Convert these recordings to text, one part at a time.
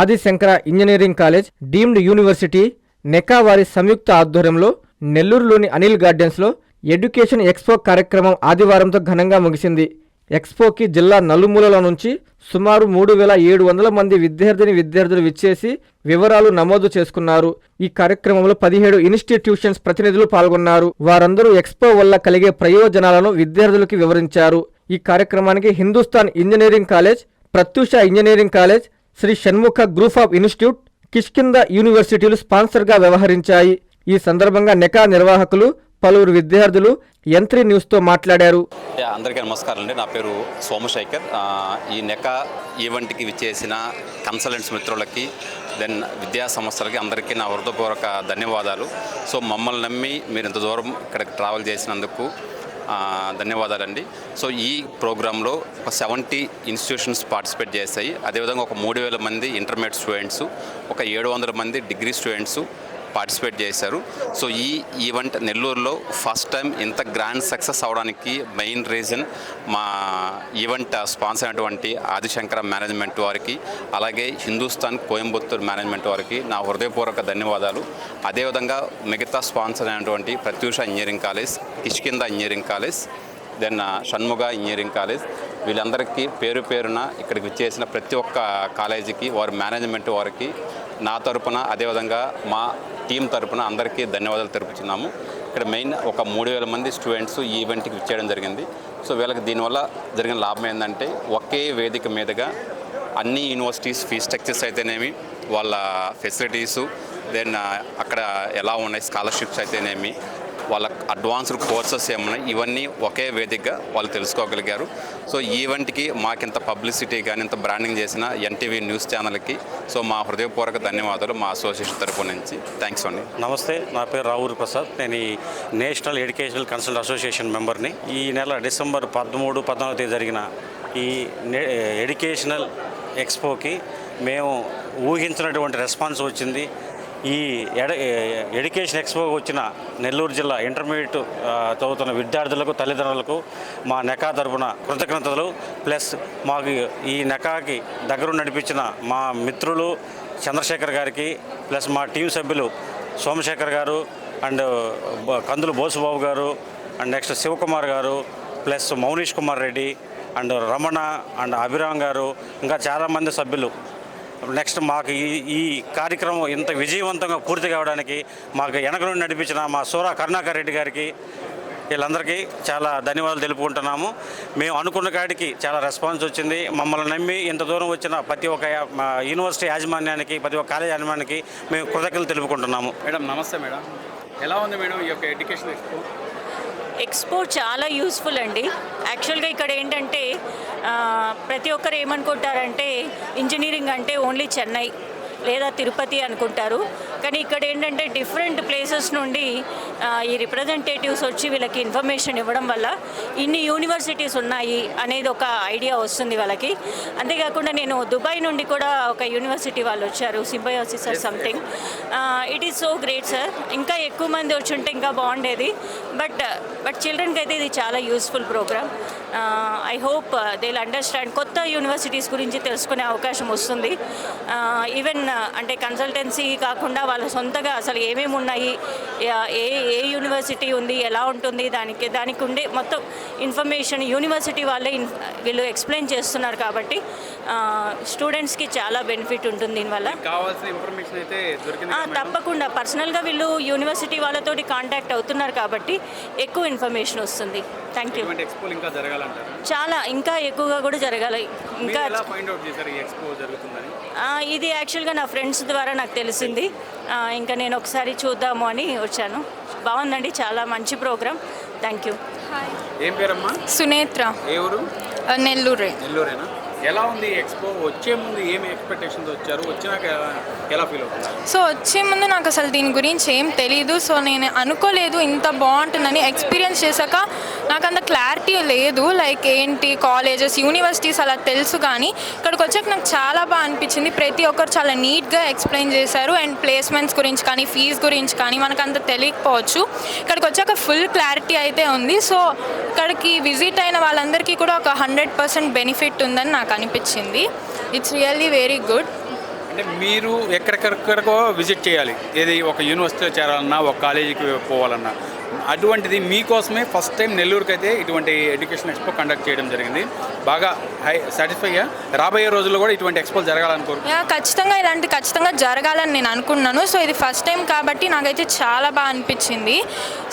Adishankara engineering college deemed university నెకా వారి సంయుక్త ఆధ్వర్యంలో నెల్లూరులోని అనిల్ గార్డెన్స్లో ఎడ్యుకేషన్ ఎక్స్పో కార్యక్రమం ఆదివారంతో ఘనంగా ముగిసింది. ఎక్స్పోకి జిల్లా నలుమూలల నుంచి సుమారు మూడు వేల ఏడు వందల మంది విద్యార్థిని విద్యార్థులు విచ్చేసి వివరాలు నమోదు చేసుకున్నారు. ఈ కార్యక్రమంలో పదిహేడు ఇన్స్టిట్యూషన్స్ ప్రతినిధులు పాల్గొన్నారు. వారందరూ ఎక్స్పో వల్ల కలిగే ప్రయోజనాలను విద్యార్థులకు వివరించారు. ఈ కార్యక్రమానికి Hindustan engineering college Pratyusha engineering college Sri Shanmukha group of institute Kishkinda యూనివర్సిటీలు స్పాన్సర్గా వ్యవహరించాయి. ఈ సందర్భంగా నెకా నిర్వాహకులు పలువురు విద్యార్థులు ఎంత్రీ న్యూస్తో మాట్లాడారు. అందరికీ నమస్కారం అండి. నా పేరు సోమశేఖర్. ఈ నెకా ఈవెంట్కి విచ్చేసిన కన్సల్టెంట్స్ మిత్రులకి దెన్ విద్యా సంస్థలకి అందరికీ నా హృదయపూర్వక ధన్యవాదాలు. సో మమ్మల్ని నమ్మి మీరు ఇంత దూరం ఇక్కడికి ట్రావెల్ చేసినందుకు ధన్యవాదాలండి. సో ఈ ప్రోగ్రాంలో ఒక సెవెంటీ ఇన్స్టిట్యూషన్స్ పార్టిసిపేట్ చేశాయి. అదేవిధంగా ఒక మూడు వేల మంది ఇంటర్మీడియట్ స్టూడెంట్స్ ఒక ఏడు వందల మంది డిగ్రీ స్టూడెంట్స్ పార్టిసిపేట్ చేశారు. సో ఈ ఈవెంట్ నెల్లూరులో ఫస్ట్ టైం ఇంత గ్రాండ్ సక్సెస్ అవడానికి మెయిన్ రీజన్ మా ఈవెంట్ స్పాన్సర్ అయినటువంటి ఆదిశంకర మేనేజ్మెంట్ వారికి అలాగే హిందుస్థాన్ కోయంబత్తూర్ మేనేజ్మెంట్ వారికి నా హృదయపూర్వక ధన్యవాదాలు. అదేవిధంగా మిగతా స్పాన్సర్ అయినటువంటి Pratyusha engineering college Kishkinda engineering college then Shanmuga engineering college వీళ్ళందరికీ పేరు పేరున ఇక్కడికి చేసిన ప్రతి ఒక్క కాలేజీకి వారి మేనేజ్మెంట్ వారికి నా తరపున అదేవిధంగా మా టీం తరపున అందరికీ ధన్యవాదాలు తెలుపుతున్నాము ఇక్కడ మెయిన్ ఒక మూడు వేల మంది స్టూడెంట్స్ ఈ ఈవెంట్కి ఇచ్చేయడం జరిగింది. సో వీళ్ళకి దీనివల్ల జరిగిన లాభం ఏంటంటే ఒకే వేదిక మీదుగా అన్ని యూనివర్సిటీస్ ఫీ స్ట్రక్చర్స్ అయితేనేమి వాళ్ళ ఫెసిలిటీసు దెన్ అక్కడ ఎలా ఉన్నాయి స్కాలర్షిప్స్ అయితేనేమి వాళ్ళ అడ్వాన్స్డ్ కోర్సెస్ ఏమున్నాయి ఇవన్నీ ఒకే వేదికగా వాళ్ళు తెలుసుకోగలిగారు. సో ఈవెంట్కి మాకింత పబ్లిసిటీ కానీ ఇంత బ్రాండింగ్ చేసిన ఎన్టీవీ న్యూస్ ఛానల్కి సో మా హృదయపూర్వక ధన్యవాదాలు మా అసోసియేషన్ తరపు నుంచి. థ్యాంక్స్ అండి. నమస్తే నా పేరు రావూరి ప్రసాద్. నేను ఈ నేషనల్ ఎడ్యుకేషనల్ కన్సల్ట్ అసోసియేషన్ మెంబర్ని. ఈ నెల డిసెంబర్ పదమూడు పద్నాలుగు తేదీ జరిగిన ఈ ఎడ్యుకేషనల్ ఎక్స్పోకి మేము ఊహించినటువంటి రెస్పాన్స్ వచ్చింది. ఈ ఎడ ఎడ్యుకేషన్ ఎక్స్పోకి వచ్చిన నెల్లూరు జిల్లా ఇంటర్మీడియట్ చదువుతున్న విద్యార్థులకు తల్లిదండ్రులకు మా నెకా తరపున కృతజ్ఞతలు. ప్లస్ మాకు ఈ నెకాకి దగ్గర నడిపించిన మా మిత్రులు చంద్రశేఖర్ గారికి ప్లస్ మా టీం సభ్యులు సోమశేఖర్ గారు అండ్ కందులు బోసుబాబు గారు and next Shivakumar garu plus Mounish Kumar Reddy and Ramana and Abhiram garu ఇంకా చాలామంది సభ్యులు నెక్స్ట్ మాకు ఈ ఈ కార్యక్రమం ఇంత విజయవంతంగా పూర్తి కావడానికి మాకు వెనక నుండి నడిపించిన మా సూరా కరుణాకర్ రెడ్డి గారికి వీళ్ళందరికీ చాలా ధన్యవాదాలు తెలుపుకుంటున్నాము. మేము అనుకున్న కాడికి చాలా రెస్పాన్స్ వచ్చింది. మమ్మల్ని నమ్మి ఇంత దూరం వచ్చిన ప్రతి ఒక్క యూనివర్సిటీ యాజమాన్యానికి ప్రతి ఒక్క కాలేజ్ యాజమాన్యానికి మేము కృతజ్ఞతలు తెలుపుకుంటున్నాము. మేడం నమస్తే మేడం. ఎలా ఉంది మేడం ఈ యొక్క ఎడ్యుకేషన్ ఎక్స్పో? ఎక్స్పో చాలా యూస్ఫుల్ అండి. యాక్చువల్గా ఇక్కడ ఏంటంటే ప్రతి ఒక్కరు ఏమనుకుంటారంటే ఇంజనీరింగ్ అంటే ఓన్లీ చెన్నై లేదా తిరుపతి అనుకుంటారు. కానీ ఇక్కడ ఏంటంటే డిఫరెంట్ ప్లేసెస్ నుండి ఈ రిప్రజెంటేటివ్స్ వచ్చి వీళ్ళకి ఇన్ఫర్మేషన్ ఇవ్వడం వల్ల ఇన్ని యూనివర్సిటీస్ ఉన్నాయి అనేది ఒక ఐడియా వస్తుంది వాళ్ళకి. అంతేకాకుండా నేను దుబాయ్ నుండి కూడా ఒక యూనివర్సిటీ వాళ్ళు వచ్చారు Symbiosis or something it is so great sir ఇంకా ఎక్కువ మంది వచ్చి ఉంటే ఇంకా బాగుండేది. బట్ బట్ చిల్డ్రన్కి అయితే ఇది చాలా useful program I hope they understand కొత్త యూనివర్సిటీస్ గురించి తెలుసుకునే అవకాశం వస్తుంది. ఈవెన్ అంటే కన్సల్టెన్సీ కాకుండా వాళ్ళ సొంతగా అసలు ఏమేమి ఉన్నాయి ఏ ఏ యూనివర్సిటీ ఉంది ఎలా ఉంటుంది దానికి దానికి ఉండే మొత్తం ఇన్ఫర్మేషన్ యూనివర్సిటీ వాళ్ళే వీళ్ళు ఎక్స్ప్లెయిన్ చేస్తున్నారు కాబట్టి స్టూడెంట్స్కి చాలా బెనిఫిట్ ఉంటుంది దీనివల్ల. కావాల్సిన ఇన్ఫర్మేషన్ అయితే? తప్పకుండా. పర్సనల్గా వీళ్ళు యూనివర్సిటీ వాళ్ళతోటి కాంటాక్ట్ అవుతున్నారు కాబట్టి ఎక్కువ ఇన్ఫర్మేషన్ వస్తుంది. Thank you. చాలా ఇంకా ఎక్కువగా కూడా జరగాలి. ఇంకా ఇది యాక్చువల్గా నా ఫ్రెండ్స్ ద్వారా నాకు తెలిసింది. ఇంకా నేను ఒకసారి చూద్దాము అని వచ్చాను. బాగుందండి చాలా మంచి ప్రోగ్రామ్ థ్యాంక్ యూ. ఏం పేరమ్మా? సునేత్ర. ఏ ఊరు? నెల్లూరే. నెల్లూరేనా? ఎలా ఉంది ఎక్స్పో? వచ్చే ముందు ఏమి ఎక్స్పెక్టేషన్స్ వచ్చారు? వచ్చినాక ఎలా- ఎలా ఫీల్ అవుతున్నారు సో వచ్చే ముందు నాకు అసలు దీని గురించి ఏం తెలీదు. సో నేను అనుకోలేదు ఇంత బాగుంటుందని. ఎక్స్పీరియన్స్ చేశాక నాకు అంత క్లారిటీ లేదు. లైక్ ఏంటి కాలేజెస్ యూనివర్సిటీస్ అలా తెలుసు కానీ ఇక్కడికి వచ్చాక నాకు చాలా బాగా అనిపించింది. ప్రతి ఒక్కరు చాలా నీట్గా ఎక్స్ప్లెయిన్ చేశారు. అండ్ ప్లేస్మెంట్స్ గురించి కానీ ఫీజు గురించి కానీ మనకు అంత తెలియకపోవచ్చు. ఇక్కడికి వచ్చాక ఫుల్ క్లారిటీ అయితే ఉంది. సో ఇక్కడికి విజిట్ అయిన వాళ్ళందరికీ కూడా ఒక హండ్రెడ్ పర్సెంట్ బెనిఫిట్ ఉందని నాకు అనిపించింది. ఇట్స్ రియల్లీ వెరీ గుడ్ అంటే మీరు ఎక్కడెక్కడికో విజిట్ చేయాలి. ఏది ఒక యూనివర్సిటీలో చేరాలన్నా ఒక కాలేజీకి పోవాలన్నా. అటువంటిది మీకోసమే ఫస్ట్ టైం నెల్లూరుకి అయితే ఇటువంటి ఎడ్యుకేషన్ ఎక్స్పో కండక్ట్ చేయడం జరిగింది. బాగా హై సాటిస్ఫై రాబోయే రోజుల్లో కూడా ఇటువంటి ఎక్స్పో జరగాలని ఖచ్చితంగా ఇలాంటి ఖచ్చితంగా జరగాలని నేను అనుకున్నాను. సో ఇది ఫస్ట్ టైం కాబట్టి నాకైతే చాలా బాగా అనిపించింది.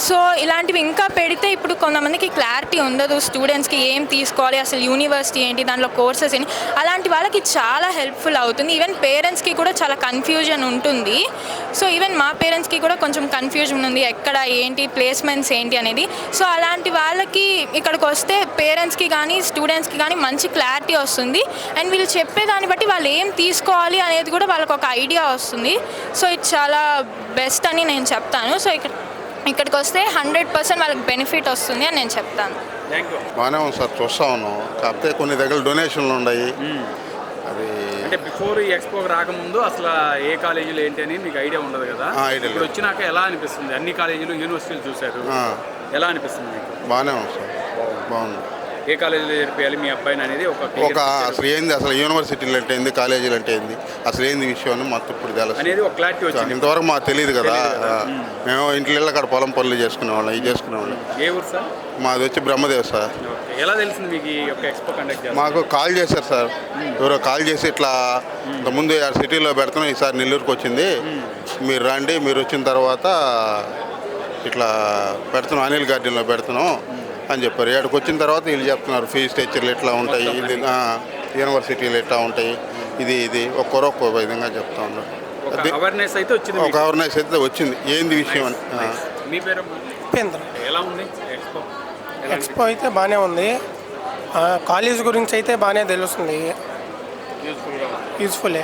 సో ఇలాంటివి ఇంకా పెడితే ఇప్పుడు కొంతమందికి క్లారిటీ ఉండదు. స్టూడెంట్స్కి ఏం తీసుకోవాలి అసలు యూనివర్సిటీ ఏంటి దాంట్లో కోర్సెస్ ఏంటి అలాంటి వాళ్ళకి చాలా హెల్ప్ఫుల్ అవుతుంది. ఈవెన్ పేరెంట్స్కి కూడా చాలా కన్ఫ్యూజన్ ఉంటుంది. సో ఈవెన్ మా పేరెంట్స్కి కూడా కొంచెం కన్ఫ్యూజన్ ఉంది. ఎక్కడ ఏంటి ప్లేస్ ప్లేస్మెంట్స్ ఏంటి అనేది. సో అలాంటి వాళ్ళకి ఇక్కడికి వస్తే పేరెంట్స్కి కానీ స్టూడెంట్స్కి కానీ మంచి క్లారిటీ వస్తుంది. అండ్ వీళ్ళు చెప్పేదాన్ని బట్టి వాళ్ళు ఏం తీసుకోవాలి అనేది కూడా వాళ్ళకి ఒక ఐడియా వస్తుంది. సో ఇది చాలా బెస్ట్ అని నేను చెప్తాను. సో ఇక్కడ ఇక్కడికి వస్తే హండ్రెడ్ పర్సెంట్ వాళ్ళకి బెనిఫిట్ వస్తుంది అని నేను చెప్తాను. బాగానే ఉంది సార్ చూస్తా ఉన్నాం. కాకపోతే కొన్ని దగ్గర డొనేషన్లు ఉన్నాయి. అంటే బిఫోర్ ఈ ఎక్స్పోకి రాకముందు అసలు ఏ కాలేజీలు ఏంటి అని మీకు ఐడియా ఉండదు కదా. ఇప్పుడు. వచ్చినాక ఎలా అనిపిస్తుంది? అన్ని కాలేజీలు యూనివర్సిటీలు చూశారు. ఎలా అనిపిస్తుంది మీకు? బాగానే ఉంది సార్. బాగుంది. ఏ కాలేజీలో చేర్పియాలి? మీ అబ్బాయిని అనేది ఒక ఒక అసలు ఏంది అసలు యూనివర్సిటీలు అంటే ఏంది? కాలేజీలు అంటే ఏంది? అసలు ఏంది విషయం అని మొత్తం ఇప్పుడు తెలుసు అనేది ఒక క్లారిటీ వచ్చింది. ఇంతవరకు మాకు తెలియదు కదా. మేము. ఇంట్లో అక్కడ పొలం పనులు చేసుకునేవాళ్ళం ఇది చేసుకునేవాళ్ళం. ఏ ఊరు సార్? మాది వచ్చి బ్రహ్మదేవ్ సార్. ఎలా తెలిసింది మీకు ఈ యొక్క ఎక్స్పో కండక్ట్ మాకు కాల్ చేశారు సార్. ఎవరో కాల్ చేసి ఇట్లా ముందు సిటీలో పెడుతున్నాం ఈసారి నెల్లూరుకి వచ్చింది. మీరు రండి మీరు వచ్చిన తర్వాత ఇట్లా పెడుతున్నాం అనిల్ గార్డెన్లో పెడుతున్నాం. అని చెప్పారు. ఇక్కడికి వచ్చిన తర్వాత వీళ్ళు చెప్తున్నారు ఫీ స్ట్రక్చర్లు ఎట్లా ఉంటాయి? ఇది యూనివర్సిటీలు ఎట్లా ఉంటాయి? ఇది ఇది ఒక్కొరు ఒక్కో విధంగా చెప్తా ఉన్నారు. అవేర్నెస్ అయితే వచ్చింది ఒక. అవేర్నెస్ అయితే వచ్చింది. ఏంది విషయం అని? ఆ. మీ పేరు? ఉపేంద్ర. ఎలా ఉంది? ఎక్స్పో అయితే బాగానే ఉంది. కాలేజ్ గురించి అయితే బాగానే తెలుస్తుంది. యూస్ఫుల్లే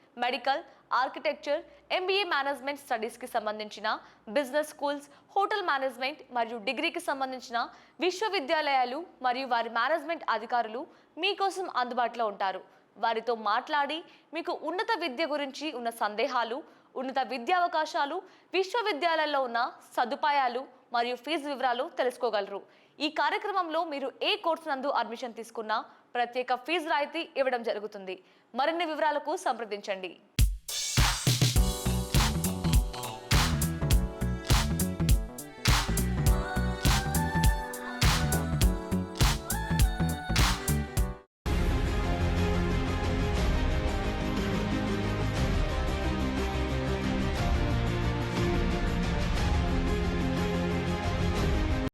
medical architecture MBA management స్టడీస్కి సంబంధించిన బిజినెస్ స్కూల్స్ హోటల్ మేనేజ్మెంట్ మరియు డిగ్రీకి సంబంధించిన విశ్వవిద్యాలయాలు మరియు వారి మేనేజ్మెంట్ అధికారులు మీకోసం అందుబాటులో ఉంటారు. వారితో మాట్లాడి మీకు ఉన్నత విద్య గురించి ఉన్న సందేహాలు ఉన్నత విద్యావకాశాలు విశ్వవిద్యాలయాల్లో ఉన్న సదుపాయాలు మరియు ఫీజు వివరాలు తెలుసుకోగలరు. ఈ కార్యక్రమంలో మీరు ఏ కోర్సు నందు అడ్మిషన్ తీసుకున్నా ప్రత్యేక ఫీజు రాయితీ ఇవ్వడం జరుగుతుంది. మరిన్ని వివరాలకు సంప్రదించండి.